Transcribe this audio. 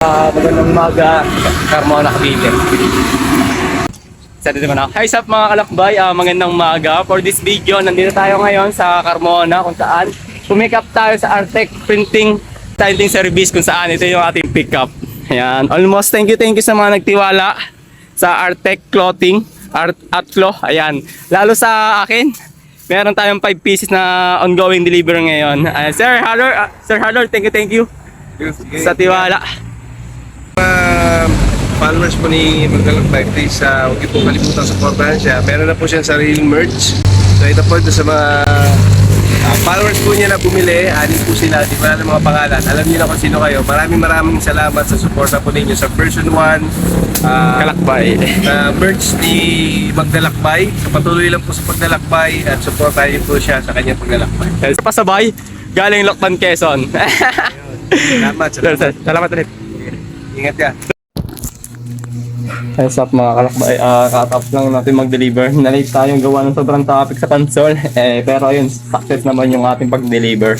Uh, magandang umaga, Carmona Cavite. Sa dito na. Hi up mga kalakbay, Ah, magandang umaga. For this video, nandito tayo ngayon sa Carmona kung saan pumikap tayo sa Artec Printing Printing Service kung saan ito yung ating pickup. Ayan, almost thank you thank you sa mga nagtiwala sa Artec Clothing, Art Atlo. Ayan, lalo sa akin, meron tayong 5 pieces na ongoing delivery ngayon. Ah, Sir Haller, ah, Sir Haller, thank you thank you sa tiwala. Followers po ni Magdalang Bike Days, uh, huwag niyo po kalimutan supportahan siya. Meron na po siyang sariling merch. So ito po ito sa mga ah, followers po niya na bumili, anin po sila, di ba na mga pangalan. Alam niyo na kung sino kayo. Maraming maraming salamat sa suporta po ninyo sa version 1. Uh, Kalakbay. na merch ni Magdalakbay. So patuloy lang po sa pagdalakbay at supportahan niyo po siya sa kanyang pagdalakbay. Pasabay, galing Lokban, Quezon. Salamat, salamat. salamat ulit. Ingat ka. What's up mga kalakbay, uh, cut-off lang natin mag-deliver. Nalate tayong gawa ng sobrang traffic sa console. Eh, pero ayun, success naman yung ating pag-deliver.